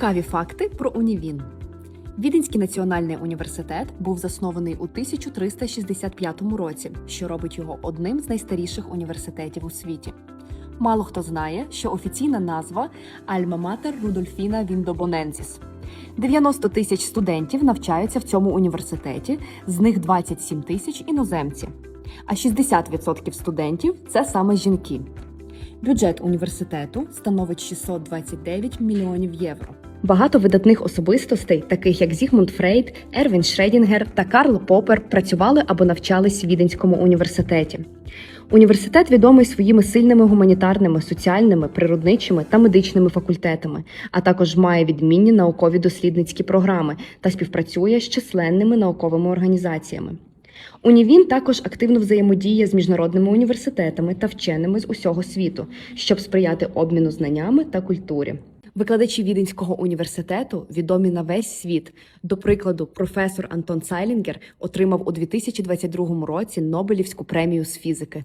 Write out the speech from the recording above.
Цікаві факти про Унівін. Віденський національний університет був заснований у 1365 році, що робить його одним з найстаріших університетів у світі. Мало хто знає, що офіційна назва Альма-Матер Рудольфіна Віндобонензіс. 90 тисяч студентів навчаються в цьому університеті, з них 27 тисяч іноземці. А 60% студентів це саме жінки. Бюджет університету становить 629 мільйонів євро. Багато видатних особистостей, таких як Зігмунд Фрейд, Ервін Шредінгер та Карл Попер, працювали або навчались в Віденському університеті. Університет відомий своїми сильними гуманітарними, соціальними, природничими та медичними факультетами, а також має відмінні наукові дослідницькі програми та співпрацює з численними науковими організаціями. Унівін також активно взаємодіє з міжнародними університетами та вченими з усього світу, щоб сприяти обміну знаннями та культурі. Викладачі Віденського університету відомі на весь світ. До прикладу, професор Антон Сайлінгер отримав у 2022 році Нобелівську премію з фізики.